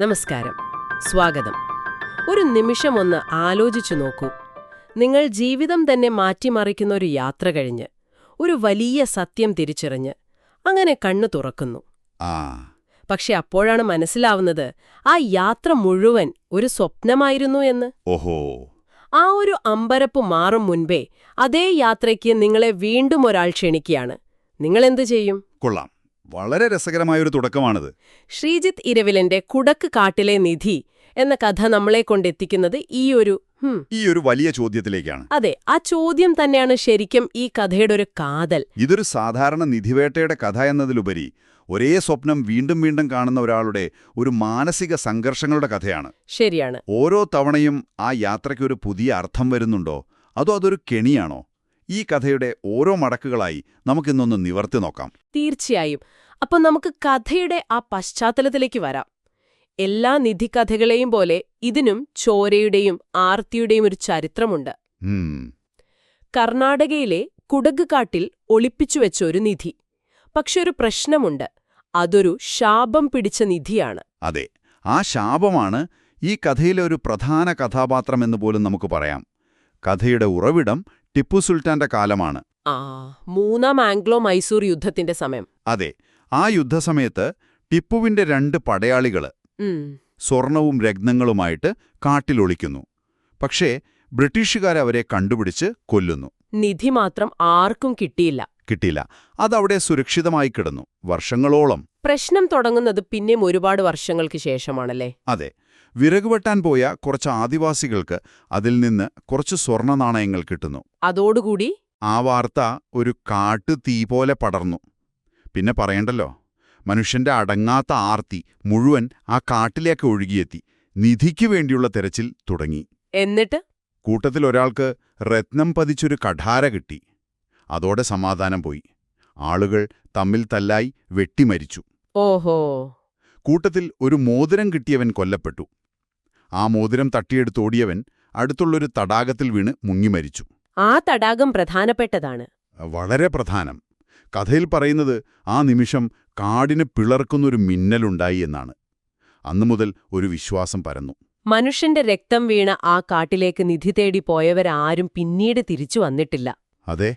നമസ്കാരം. സ്വാഗതം. ഒരു നിമിഷം ഒന്ന് ആലോചിച്ചു നോക്കൂ. നിങ്ങൾ ജീവിതം തന്നെ മാറ്റിമറിക്കുന്ന ഒരു യാത്ര കഴിഞ്ഞ് ഒരു വലിയ സത്യം തിരിച്ചറിഞ്ഞ് അങ്ങനെ കണ്ണു തുറക്കുന്നു. പക്ഷെ അപ്പോഴാണ് മനസ്സിലാവുന്നത് ആ യാത്ര മുഴുവൻ ഒരു സ്വപ്നമായിരുന്നു എന്ന്. ഓഹോ. ആ ഒരു അമ്പരപ്പ് മാറും മുൻപേ അതേ യാത്രയ്ക്ക് നിങ്ങളെ വീണ്ടും ഒരാൾ ക്ഷണിക്കുകയാണ്. നിങ്ങളെന്ത് ചെയ്യും? കൊള്ളാം. വളരെ രസകരമായൊരു തുടക്കമാണിത്. ശ്രീജിത്ത് ഇരവിലന്റെ കുടക്ക് കാട്ടിലെ നിധി എന്ന കഥ നമ്മളെ കൊണ്ടെത്തിക്കുന്നത് ഈ ഒരു ഈ ഒരു വലിയ ചോദ്യത്തിലേക്കാണ്. അതെ ആ ചോദ്യം തന്നെയാണ് ശരിക്കും ഈ കഥയുടെ ഒരു കാതൽ. ഇതൊരു സാധാരണ നിധിവേട്ടയുടെ കഥ എന്നതിലുപരി ഒരേ സ്വപ്നം വീണ്ടും വീണ്ടും കാണുന്ന ഒരാളുടെ ഒരു മാനസിക സംഘർഷങ്ങളുടെ കഥയാണ്. ശരിയാണ്. ഓരോ തവണയും ആ യാത്രയ്ക്ക് ഒരു പുതിയ അർത്ഥം വരുന്നുണ്ടോ? അതോ അതൊരു കെണിയാണോ? ഈ കഥയുടെ ഓരോ മടക്കുകളായി നമുക്കിന്നൊന്ന് നിവർത്തി നോക്കാം. തീർച്ചയായും. അപ്പോൾ നമുക്ക് കഥയുടെ ആ പശ്ചാത്തലത്തിലേക്ക് വരാം. എല്ലാ നിധി കഥകളെയും പോലെ ഇതിനും ചോരയുടെയും ആർത്തിയുടെയും ഒരു ചരിത്രമുണ്ട്. കർണാടകയിലെ കുടക് കാട്ടിൽ ഒളിപ്പിച്ചുവെച്ച ഒരു നിധി. പക്ഷെ ഒരു പ്രശ്നമുണ്ട്. അതൊരു ശാപം പിടിച്ച നിധിയാണ്. അതെ ആ ശാപമാണ് ഈ കഥയിലെ ഒരു പ്രധാന കഥാപാത്രമെന്ന് പോലും നമുക്ക് പറയാം. കഥയുടെ ഉറവിടം ടിപ്പു സുൽത്താന്റെ കാലമാണ്. മൂന്നാം ആംഗ്ലോ മൈസൂർ യുദ്ധത്തിന്റെ സമയം. അതെ ആ യുദ്ധസമയത്ത് ടിപ്പുവിന്റെ രണ്ട് പടയാളികൾ സ്വർണവും രത്നങ്ങളുമായിട്ട് കാട്ടിലൊളിക്കുന്നു. പക്ഷേ ബ്രിട്ടീഷുകാരവരെ കണ്ടുപിടിച്ച് കൊല്ലുന്നു. നിധി മാത്രം ആർക്കും കിട്ടിയില്ല. കിട്ടിയില്ല. അതവിടെ സുരക്ഷിതമായി കിടന്നു വർഷങ്ങളോളം. പ്രശ്നം തുടങ്ങുന്നത് പിന്നെയും ഒരുപാട് വർഷങ്ങൾക്ക് ശേഷമാണല്ലേ? അതെ വിറകുവെട്ടാൻ പോയ കുറച്ച് ആദിവാസികൾക്ക് അതിൽ നിന്ന് കുറച്ച് സ്വർണ നാണയങ്ങൾ കിട്ടുന്നു. അതോടുകൂടി ആ വാർത്ത ഒരു കാട്ടു തീ പോലെ പടർന്നു. പിന്നെ പറയണ്ടല്ലോ മനുഷ്യന്റെ അടങ്ങാത്ത ആർത്തി മുഴുവൻ ആ കാട്ടിലേക്ക് ഒഴുകിയെത്തി. നിധിക്ക് വേണ്ടിയുള്ള തെരച്ചിൽ തുടങ്ങി. എന്നിട്ട്? കൂട്ടത്തിൽ ഒരാൾക്ക് രത്നം പതിച്ചൊരു കഠാര കിട്ടി. അതോടെ സമാധാനം പോയി. ആളുകൾ തമ്മിൽ തല്ലായി വെട്ടിമരിച്ചു ഓഹോ. കൂട്ടത്തിൽ ഒരു മോതിരം കിട്ടിയവൻ കൊല്ലപ്പെട്ടു. ആ മോതിരം തട്ടിയെടുത്തോടിയവൻ അടുത്തുള്ളൊരു തടാകത്തിൽ വീണ് മുങ്ങിമരിച്ചു ആ തടാകം പ്രധാനപ്പെട്ടതാണ്. വളരെ പ്രധാനം. കഥയിൽ പറയുന്നത് ആ നിമിഷം കാടിന് പിളർക്കുന്നൊരു മിന്നലുണ്ടായി എന്നാണ്. അന്നു മുതൽ ഒരു വിശ്വാസം പരന്നു. മനുഷ്യന്റെ രക്തം വീണ ആ കാട്ടിലേക്ക് നിധി തേടി പോയവരാരും പിന്നീട് തിരിച്ചു വന്നിട്ടില്ല. അതെ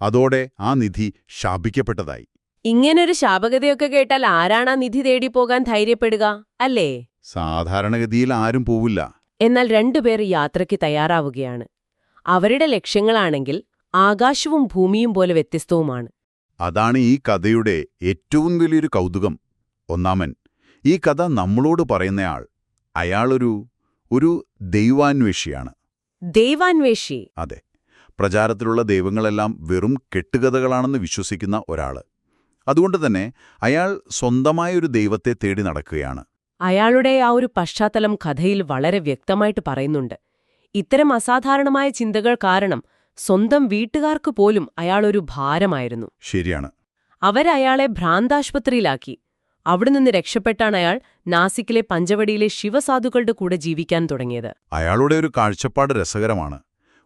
അതോടെ ആ നിധി ശാപിക്കപ്പെട്ടതായി. ഇങ്ങനൊരു ശാപകതയൊക്കെ കേട്ടാൽ ആരാണ് ആ നിധി തേടി പോകാൻ ധൈര്യപ്പെടുക അല്ലേ? സാധാരണഗതിയിൽ ആരും പോവില്ല. എന്നാൽ രണ്ടുപേർ യാത്രയ്ക്ക് തയ്യാറാവുകയാണ്. അവരുടെ ലക്ഷ്യങ്ങളാണെങ്കിൽ ആകാശവും ഭൂമിയും പോലെ വ്യത്യസ്തവുമാണ്. അതാണ് ഈ കഥയുടെ ഏറ്റവും വലിയൊരു കൗതുകം. ഒന്നാമൻ ഈ കഥ നമ്മളോട് പറയുന്നയാൾ അയാളൊരു ഒരു ദൈവാന്വേഷിയാണ്. ദൈവാന്വേഷി. അതെ പ്രചാരത്തിലുള്ള ദൈവങ്ങളെല്ലാം വെറും കെട്ടുകഥകളാണെന്ന് വിശ്വസിക്കുന്ന ഒരാൾ. അതുകൊണ്ട് തന്നെ അയാൾ സ്വന്തമായൊരു ദൈവത്തെ തേടി നടക്കുകയാണ്. അയാളുടെ ആ ഒരു പശ്ചാത്തലം കഥയിൽ വളരെ വ്യക്തമായിട്ട് പറയുന്നുണ്ട്. ഇത്തരം അസാധാരണമായ ചിന്തകൾ കാരണം സ്വന്തം വീട്ടുകാർക്ക് പോലും അയാളൊരു ഭാരമായിരുന്നു. ശരിയാണ്. അവരയാളെ ഭ്രാന്താശുപത്രിയിലാക്കി. അവിടെ നിന്ന് രക്ഷപ്പെട്ടാണ് അയാൾ നാസിക്കിലെ പഞ്ചവടിയിലെ ശിവസാധുക്കളുടെ കൂടെ ജീവിക്കാൻ തുടങ്ങിയത്. അയാളുടെ ഒരു കാഴ്ചപ്പാട് രസകരമാണ്.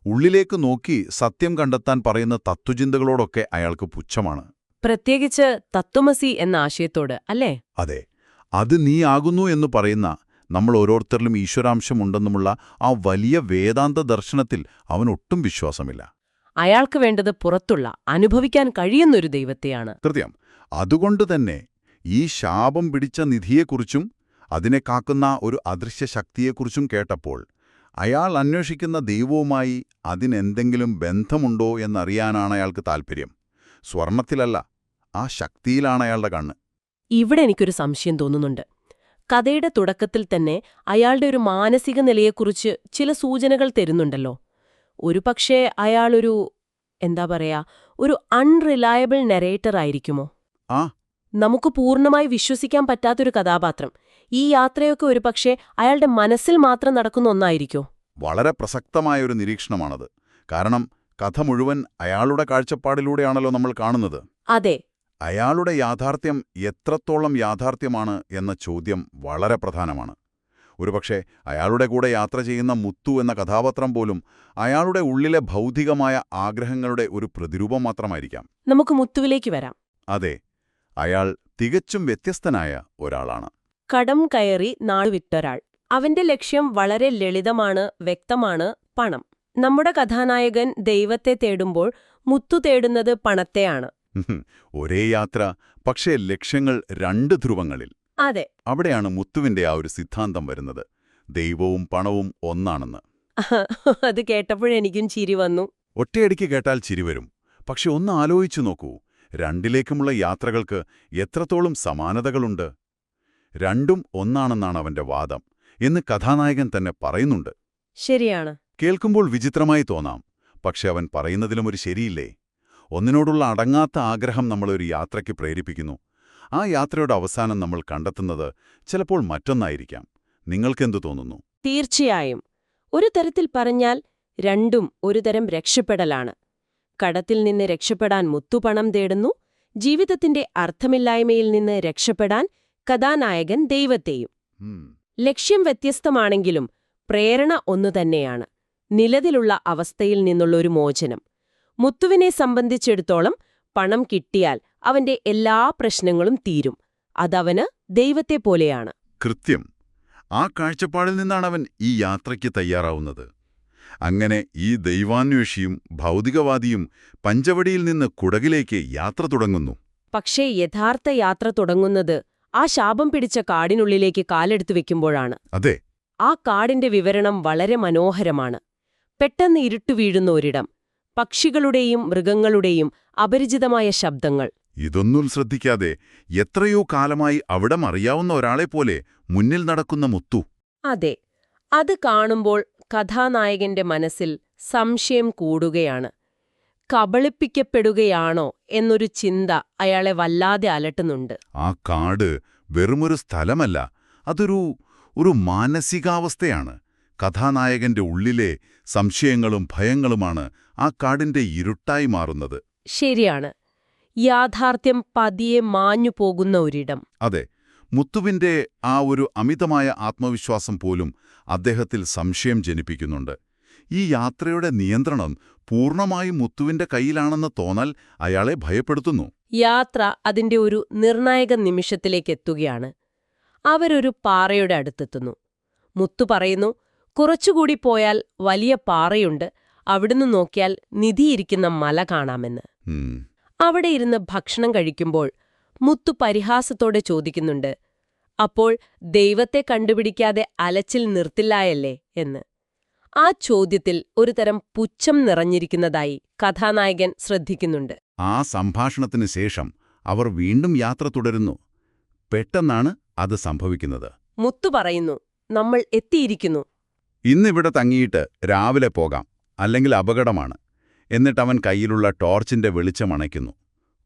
ഉള്ളിലേക്ക് നോക്കി സത്യം കണ്ടെത്താൻ പറയുന്ന തത്വചിന്തകളോടൊക്കെ അയാൾക്ക് പുച്ഛമാണ്. പ്രത്യേകിച്ച് തത്വമസി എന്ന ആശയത്തോട് അല്ലേ? അതെ. അത് നീയാകുന്നു എന്ന് പറയുന്ന നമ്മൾ ഓരോരുത്തരിലും ഈശ്വരാംശമുണ്ടെന്നുമുള്ള ആ വലിയ വേദാന്ത ദർശനത്തിൽ അവനൊട്ടും വിശ്വാസമില്ല. അയാൾക്ക് വേണ്ടത് പുറത്തുള്ള അനുഭവിക്കാൻ കഴിയുന്നൊരു ദൈവത്തെയാണ്. കൃത്യം. അതുകൊണ്ട് തന്നെ ഈ ശാപം പിടിച്ച നിധിയെക്കുറിച്ചും അതിനെ കാക്കുന്ന ഒരു അദൃശ്യ ശക്തിയെക്കുറിച്ചും കേട്ടപ്പോൾ അയാൾ അന്വേഷിക്കുന്ന ദൈവവുമായി അതിനെന്തെങ്കിലും ബന്ധമുണ്ടോ എന്നറിയാനാണ് അയാൾക്ക് താൽപ്പര്യം സ്വർണത്തിലല്ല ആ ശക്തിയിലാണ് അയാളുടെ കണ്ണ്. ഇവിടെ എനിക്കൊരു സംശയം തോന്നുന്നുണ്ട്. കഥയുടെ തുടക്കത്തിൽ തന്നെ അയാളുടെ ഒരു മാനസിക നിലയെക്കുറിച്ച് ചില സൂചനകൾ തരുന്നുണ്ടല്ലോ. ഒരു പക്ഷേ അയാളൊരു എന്താ പറയാ ഒരു അൺറിലയബിൾ നെറേറ്റർ ആയിരിക്കുമോ? ആ. നമുക്ക് പൂർണമായി വിശ്വസിക്കാൻ പറ്റാത്തൊരു കഥാപാത്രം. ഈ യാത്രയൊക്കെ ഒരു പക്ഷേ അയാളുടെ മനസ്സിൽ മാത്രം നടക്കുന്ന ഒന്നായിരിക്കോ? വളരെ പ്രസക്തമായ ഒരു നിരീക്ഷണമാണത്. കാരണം കഥ മുഴുവൻ അയാളുടെ കാഴ്ചപ്പാടിലൂടെയാണല്ലോ നമ്മൾ കാണുന്നത്. അതെ. അയാളുടെ യാഥാർത്ഥ്യം എത്രത്തോളം യാഥാർത്ഥ്യമാണ് എന്ന ചോദ്യം വളരെ പ്രധാനമാണ്. ഒരുപക്ഷെ അയാളുടെ കൂടെ യാത്ര ചെയ്യുന്ന മുത്തു എന്ന കഥാപാത്രം പോലും അയാളുടെ ഉള്ളിലെ ഭൗതികമായ ആഗ്രഹങ്ങളുടെ ഒരു പ്രതിരൂപം മാത്രമായിരിക്കാം. നമുക്ക് മുത്തുവിലേക്ക് വരാം. അതെ അയാൾ തികച്ചും വ്യത്യസ്തനായ ഒരാളാണ്. കടം കയറി നാളുവിട്ടൊരാൾ അവന്റെ ലക്ഷ്യം വളരെ ലളിതമാണ് വ്യക്തമാണ് പണം. നമ്മുടെ കഥാനായകൻ ദൈവത്തെ തേടുമ്പോൾ മുത്തു തേടുന്നത് പണത്തെയാണ്. ഒരേ യാത്ര പക്ഷേ ലക്ഷ്യങ്ങൾ രണ്ട് ധ്രുവങ്ങളിൽ. അതെ. അവിടെയാണ് മുത്തുവിന്റെ ആ ഒരു സിദ്ധാന്തം വരുന്നത്. ദൈവവും പണവും ഒന്നാണെന്ന്. അത് കേട്ടപ്പോഴെനിക്കും ചിരി വന്നു. ഒറ്റയടിക്ക് കേട്ടാൽ ചിരി വരും. പക്ഷെ ഒന്ന് ആലോചിച്ചു നോക്കൂ. രണ്ടിലേക്കുമുള്ള യാത്രകൾക്ക് എത്രത്തോളം സമാനതകളുണ്ട്? രണ്ടും ഒന്നാണെന്നാണ് അവന്റെ വാദം എന്ന് കഥാനായകൻ തന്നെ പറയുന്നുണ്ട്. ശരിയാണ്. കേൾക്കുമ്പോൾ വിചിത്രമായി തോന്നാം. പക്ഷെ അവൻ പറയുന്നതിലും ഒരു ശരിയില്ലേ? ഒന്നിനോടുള്ള അടങ്ങാത്ത ആഗ്രഹം നമ്മളൊരു യാത്രയ്ക്ക് പ്രേരിപ്പിക്കുന്നു. ആ യാത്രയുടെ അവസാനം നമ്മൾ കണ്ടെത്തുന്നത് ചിലപ്പോൾ മറ്റൊന്നായിരിക്കാം. നിങ്ങൾക്കെന്തു തോന്നുന്നു? തീർച്ചയായും. ഒരു തരത്തിൽ പറഞ്ഞാൽ രണ്ടും ഒരു തരം രക്ഷപ്പെടലാണ്. കടത്തിൽ നിന്ന് രക്ഷപ്പെടാൻ മുത്തുപണം തേടുന്നു ജീവിതത്തിന്റെ അർത്ഥമില്ലായ്മയിൽ നിന്ന് രക്ഷപ്പെടാൻ കഥാനായകൻ ദൈവത്തെയും. ലക്ഷ്യം വ്യത്യസ്തമാണെങ്കിലും പ്രേരണ ഒന്നുതന്നെയാണ് നിലവിലുള്ള അവസ്ഥയിൽ നിന്നുള്ളൊരു മോചനം. മുത്തുവിനെ സംബന്ധിച്ചിടത്തോളം പണം കിട്ടിയാൽ അവന്റെ എല്ലാ പ്രശ്നങ്ങളും തീരും. അതവന് ദൈവത്തെ പോലെയാണ്. കൃത്യം. ആ കാഴ്ചപ്പാടിൽ നിന്നാണ് അവൻ ഈ യാത്രയ്ക്ക് തയ്യാറാവുന്നത്. അങ്ങനെ ഈ ദൈവാന്വേഷിയും ഭൗതികവാദിയും പഞ്ചവടിയിൽ നിന്ന് കുടകിലേക്ക് യാത്ര തുടങ്ങുന്നു. പക്ഷേ യഥാർത്ഥ യാത്ര തുടങ്ങുന്നത് ആ ശാപം പിടിച്ച കാടിനുള്ളിലേക്ക് കാലെടുത്തു വെക്കുമ്പോഴാണ്. അതെ. ആ കാടിന്റെ വിവരണം വളരെ മനോഹരമാണ്. പെട്ടെന്ന് ഇരുട്ടു വീഴുന്ന ഒരിടം. പക്ഷികളുടെയും മൃഗങ്ങളുടെയും അപരിചിതമായ ശബ്ദങ്ങൾ. ഇതൊന്നും ശ്രദ്ധിക്കാതെ എത്രയോ കാലമായി അവിടം അറിയാവുന്ന ഒരാളെ പോലെ മുന്നിൽ നടക്കുന്ന മുത്തു. അതെ അത് കാണുമ്പോൾ കഥാനായകന്റെ മനസ്സിൽ സംശയം കൂടുകയാണ്. കബളിപ്പിക്കപ്പെടുകയാണോ എന്നൊരു ചിന്ത അയാളെ വല്ലാതെ അലട്ടുന്നുണ്ട്. ആ കാട് വെറുമൊരു സ്ഥലമല്ല അതൊരു ഒരു മാനസികാവസ്ഥയാണ്. കഥാനായകന്റെ ഉള്ളിലെ സംശയങ്ങളും ഭയങ്ങളുമാണ് ആ കാടിന്റെ ഇരുട്ടായി മാറുന്നത്. ശരിയാണ്. യാഥാർത്ഥ്യം പതിയെ മാഞ്ഞു പോകുന്ന ഒരിടം. അതെ മുത്തുവിന്റെ ആ ഒരു അമിതമായ ആത്മവിശ്വാസം പോലും അദ്ദേഹത്തിൽ സംശയം ജനിപ്പിക്കുന്നുണ്ട്. ഈ യാത്രയുടെ നിയന്ത്രണം പൂർണമായും മുത്തുവിന്റെ കയ്യിലാണെന്ന് തോന്നൽ അയാളെ ഭയപ്പെടുത്തുന്നു. യാത്ര അതിന്റെ ഒരു നിർണായക നിമിഷത്തിലേക്കെത്തുകയാണ് അവരൊരു പാറയുടെ അടുത്തെത്തുന്നു. മുത്തു പറയുന്നു കുറച്ചുകൂടി പോയാൽ വലിയ പാറയുണ്ട്. അവിടുന്ന് നോക്കിയാൽ നിധിയിരിക്കുന്ന മല കാണാമെന്ന്. അവിടെ ഇരുന്ന് ഭക്ഷണം കഴിക്കുമ്പോൾ മുത്തു പരിഹാസത്തോടെ ചോദിക്കുന്നുണ്ട് അപ്പോൾ ദൈവത്തെ കണ്ടുപിടിക്കാതെ അലച്ചിൽ നിർത്തില്ലായല്ലേ? എന്ന്. ആ ചോദ്യത്തിൽ ഒരുതരം പുച്ഛം നിറഞ്ഞിരിക്കുന്നതായി കഥാനായകൻ ശ്രദ്ധിക്കുന്നുണ്ട്. ആ സംഭാഷണത്തിന് ശേഷം അവർ വീണ്ടും യാത്ര തുടരുന്നു. പെട്ടെന്നാണ് അത് സംഭവിക്കുന്നത്. മുത്തു പറയുന്നു നമ്മൾ എത്തിയിരിക്കുന്നു. ഇന്നിവിടെ തങ്ങിയിട്ട് രാവിലെ പോകാം അല്ലെങ്കിൽ അപകടമാണ്. എന്നിട്ടവൻ കയ്യിലുള്ള ടോർച്ചിന്റെ വെളിച്ചമണയ്ക്കുന്നു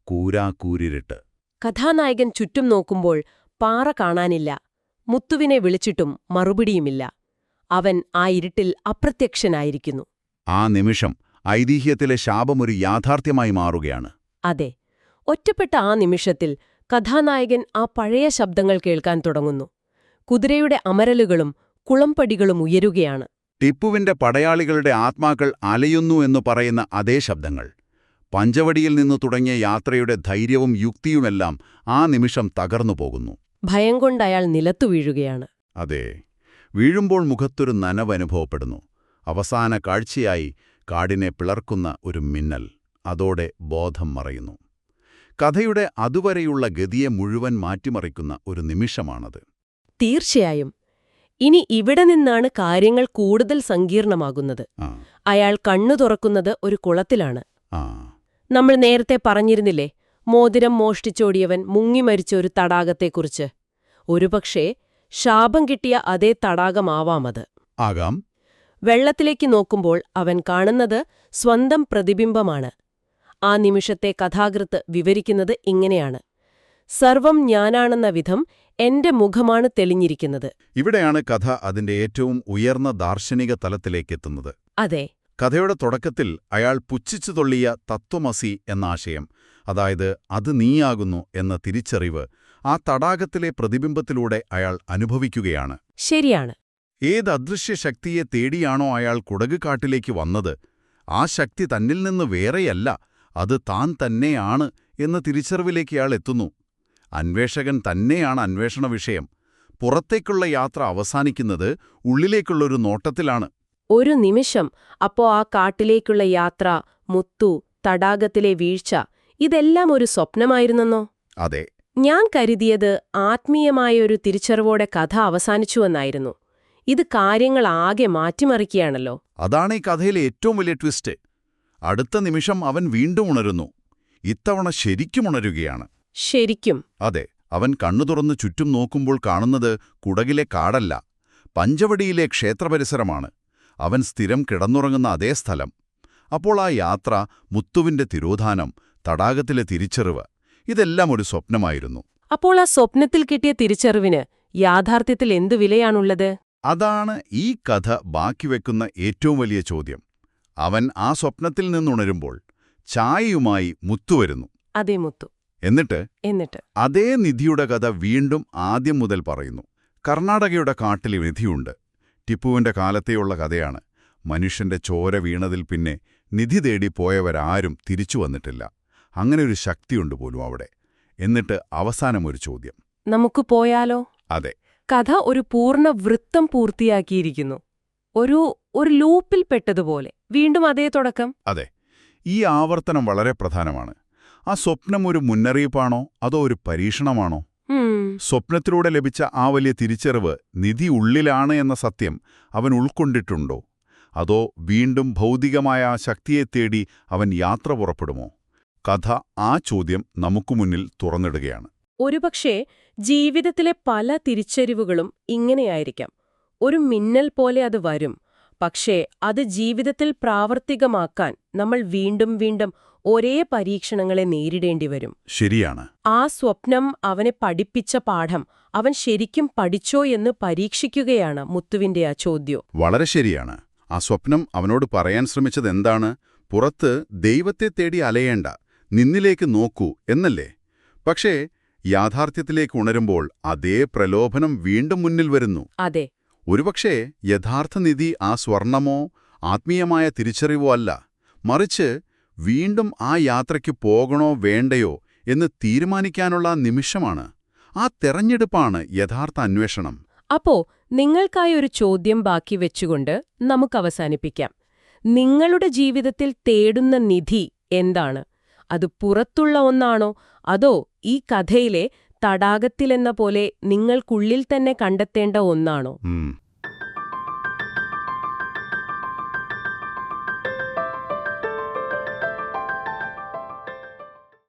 കൂരാക്കൂരിരുട്ട്. കഥാനായകൻ ചുറ്റും നോക്കുമ്പോൾ പാറ കാണാനില്ല. മുത്തുവിനെ വിളിച്ചിട്ടും മറുപടിയുമില്ല. അവൻ ആ ഇരുട്ടിൽ അപ്രത്യക്ഷനായിരിക്കുന്നു. ആ നിമിഷം ഐതിഹ്യത്തിലെ ശാപമൊരു യാഥാർത്ഥ്യമായി മാറുകയാണ്. അതെ ഒറ്റപ്പെട്ട ആ നിമിഷത്തിൽ കഥാനായകൻ ആ പഴയ ശബ്ദങ്ങൾ കേൾക്കാൻ തുടങ്ങുന്നു. കുതിരയുടെ അമരലുകളും കുളമ്പടികളും ഉയരുകയാണ്. ടിപ്പുവിന്റെ പടയാളികളുടെ ആത്മാക്കൾ അലയുന്നു എന്ന് പറയുന്ന അതേ ശബ്ദങ്ങൾ. പഞ്ചവടിയിൽ നിന്നു തുടങ്ങിയ യാത്രയുടെ ധൈര്യവും യുക്തിയുമെല്ലാം ആ നിമിഷം തകർന്നു പോകുന്നു. ഭയം കൊണ്ട് അയാൾ നിലത്തു വീഴുകയാണ്. അതെ വീഴുമ്പോൾ മുഖത്തൊരു നനവ് അനുഭവപ്പെടുന്നു. അവസാന കാഴ്ചയായി കാടിനെ പിളർക്കുന്ന ഒരു മിന്നൽ അതോടെ ബോധം മറയുന്നു. കഥയുടെ അതുവരെയുള്ള ഗതിയെ മുഴുവൻ മാറ്റിമറിക്കുന്ന ഒരു നിമിഷമാണത്. തീർച്ചയായും ഇനി ഇവിടെ നിന്നാണ് കാര്യങ്ങൾ കൂടുതൽ സങ്കീർണമാകുന്നത്. അയാൾ കണ്ണു തുറക്കുന്നത് ഒരു കുളത്തിലാണ്. നമ്മൾ നേരത്തെ പറഞ്ഞിരുന്നില്ലേ മോതിരം മോഷ്ടിച്ചോടിയവൻ മുങ്ങിമരിച്ച ഒരു തടാകത്തെക്കുറിച്ച്. ഒരുപക്ഷേ ശാപം കിട്ടിയ അതേ തടാകമാവാമത്. ആകാം. വെള്ളത്തിലേക്ക് നോക്കുമ്പോൾ അവൻ കാണുന്നത് സ്വന്തം പ്രതിബിംബമാണ്. ആ നിമിഷത്തെ കഥാകൃത്ത് വിവരിക്കുന്നത് ഇങ്ങനെയാണ്. സർവം ഞാനാണെന്ന വിധം എന്റെ മുഖമാണ് തെളിഞ്ഞിരിക്കുന്നത്. ഇവിടെയാണ് കഥ അതിന്റെ ഏറ്റവും ഉയർന്ന ദാർശനിക തലത്തിലേക്കെത്തുന്നത്. അതെ. കഥയുടെ തുടക്കത്തിൽ അയാൾ പുച്ഛിച്ചു തൊള്ളിയ തത്വമസി എന്ന ആശയം അതായത് അത് നീയാകുന്നു എന്ന തിരിച്ചറിവ് ആ തടാകത്തിലെ പ്രതിബിംബത്തിലൂടെ അയാൾ അനുഭവിക്കുകയാണ്. ശരിയാണ്. ഏത് അദൃശ്യ ശക്തിയെ തേടിയാണോ അയാൾ കുടകുകാട്ടിലേക്ക് വന്നത് ആ ശക്തി തന്നിൽ നിന്ന് വേറെയല്ല അത് താൻ തന്നെയാണ് എന്ന തിരിച്ചറിവിലേക്ക് അയാൾ എത്തുന്നു. അന്വേഷകൻ തന്നെയാണ് അന്വേഷണ വിഷയം. പുറത്തേക്കുള്ള യാത്ര അവസാനിക്കുന്നത് ഉള്ളിലേക്കുള്ളൊരു നോട്ടത്തിലാണ്. ഒരു നിമിഷം. അപ്പോ ആ കാട്ടിലേക്കുള്ള യാത്ര മുത്തു തടാകത്തിലെ വീഴ്ച ഇതെല്ലാം ഒരു സ്വപ്നമായിരുന്നെന്നോ? അതെ. ഞാൻ കരുതിയത് ആത്മീയമായ ഒരു തിരിച്ചറിവോടെ കഥ അവസാനിച്ചുവെന്നായിരുന്നു. ഇത് കാര്യങ്ങൾ ആകെ മാറ്റിമറിക്കുകയാണല്ലോ. അതാണ് ഈ കഥയിലെ ഏറ്റവും വലിയ ട്വിസ്റ്റ്. അടുത്ത നിമിഷം അവൻ വീണ്ടും ഉണരുന്നു. ഇത്തവണ ശരിക്കും ഉണരുകയാണ്. ശരിക്കും. അതെ അവൻ കണ്ണു തുറന്ന് ചുറ്റും നോക്കുമ്പോൾ കാണുന്നത് കുടകിലെ കാടല്ല പഞ്ചവടിയിലെ ക്ഷേത്രപരിസരമാണ്. അവൻ സ്ഥിരം കിടന്നുറങ്ങുന്ന അതേ സ്ഥലം. അപ്പോൾ ആ യാത്ര മുത്തുവിന്റെ തിരോധാനം തടാകത്തിലെ തിരിച്ചറിവ് ഇതെല്ലാം ഒരു സ്വപ്നമായിരുന്നു. അപ്പോൾ ആ സ്വപ്നത്തിൽ കിട്ടിയ തിരിച്ചറിവിന് യാഥാർത്ഥ്യത്തിൽ എന്തു വിലയാണുള്ളത്? അതാണ് ഈ കഥ ബാക്കിവെക്കുന്ന ഏറ്റവും വലിയ ചോദ്യം. അവൻ ആ സ്വപ്നത്തിൽ നിന്നുണരുമ്പോൾ ചായയുമായി മുത്തുവരുന്നു അതേ മുത്തു. എന്നിട്ട് എന്നിട്ട് അതേ നിധിയുടെ കഥ വീണ്ടും ആദ്യം മുതൽ പറയുന്നു. കർണാടകയുടെ കാട്ടിൽ നിധിയുണ്ട്. ടിപ്പുവിന്റെ കാലത്തെയുള്ള കഥയാണ്. മനുഷ്യന്റെ ചോര വീണതിൽ പിന്നെ നിധി തേടി പോയവരാരും തിരിച്ചു വന്നിട്ടില്ല. അങ്ങനെ ഒരു ശക്തിയുണ്ട് പോലും അവിടെ. എന്നിട്ട് അവസാനം ഒരു ചോദ്യം. നമുക്ക് പോയാലോ? അതെ. കഥ ഒരു പൂർണ വൃത്തം പൂർത്തിയാക്കിയിരിക്കുന്നു. ഒരു ഒരു ലൂപ്പിൽ പെട്ടതുപോലെ. വീണ്ടും അതേ തുടക്കം? അതെ. ഈ ആവർത്തനം വളരെ പ്രധാനമാണ്. ആ സ്വപ്നം ഒരു മുന്നറിയിപ്പാണോ? അതോ ഒരു പരീക്ഷണമാണോ? സ്വപ്നത്തിലൂടെ ലഭിച്ച ആ വലിയ തിരിച്ചറിവ് നിധി ഉള്ളിലാണ് എന്ന സത്യം അവൻ ഉൾക്കൊണ്ടിട്ടുണ്ടോ? അതോ വീണ്ടും ഭൗതികമായ ആ ശക്തിയെ തേടി അവൻ യാത്ര പുറപ്പെടുമോ? കഥ ആ ചോദ്യം നമുക്കു മുന്നിൽ തുറന്നിടുകയാണ്. ഒരുപക്ഷേ ജീവിതത്തിലെ പല തിരിച്ചറിവുകളും ഇങ്ങനെയായിരിക്കാം. ഒരു മിന്നൽ പോലെ അത് വരും. പക്ഷേ അത് ജീവിതത്തിൽ പ്രാവർത്തികമാക്കാൻ നമ്മൾ വീണ്ടും വീണ്ടും ഒരേ പരീക്ഷണങ്ങളെ നേരിടേണ്ടി വരും. ശരിയാണ്. ആ സ്വപ്നം അവനെ പഠിപ്പിച്ച പാഠം അവൻ ശരിക്കും പഠിച്ചോ എന്ന് പരീക്ഷിക്കുകയാണ് മുത്തുവിന്റെ ആ ചോദ്യം. വളരെ ശരിയാണ്. ആ സ്വപ്നം അവനോട് പറയാൻ ശ്രമിച്ചത് എന്താണ് പുറത്ത് ദൈവത്തെ തേടി അലയേണ്ട നിന്നിലേക്ക് നോക്കൂ എന്നല്ലേ? പക്ഷേ യാഥാർത്ഥ്യത്തിലേക്ക് ഉണരുമ്പോൾ അതേ പ്രലോഭനം വീണ്ടും മുന്നിൽ വരുന്നു. അതെ. ഒരുപക്ഷേ യഥാർത്ഥ നിധി ആ സ്വർണമോ ആത്മീയമായ തിരിച്ചറിവോ അല്ല. മറിച്ച് വീണ്ടും ആ യാത്രയ്ക്ക് പോകണോ വേണ്ടയോ എന്ന് തീരുമാനിക്കാനുള്ള നിമിഷമാണ്. ആ തെരഞ്ഞെടുപ്പാണ് യഥാർത്ഥ അന്വേഷണം. അപ്പോ നിങ്ങൾക്കായി ഒരു ചോദ്യം ബാക്കി വെച്ചുകൊണ്ട് നമുക്ക് അവസാനിപ്പിക്കാം. നിങ്ങളുടെ ജീവിതത്തിൽ തേടുന്ന നിധി എന്താണ്? അത് പുറത്തുള്ള ഒന്നാണോ? അതോ ഈ കഥയിലെ തടാകത്തിലെന്ന പോലെ നിങ്ങൾക്കുള്ളിൽ തന്നെ കണ്ടെത്തേണ്ട ഒന്നാണോ?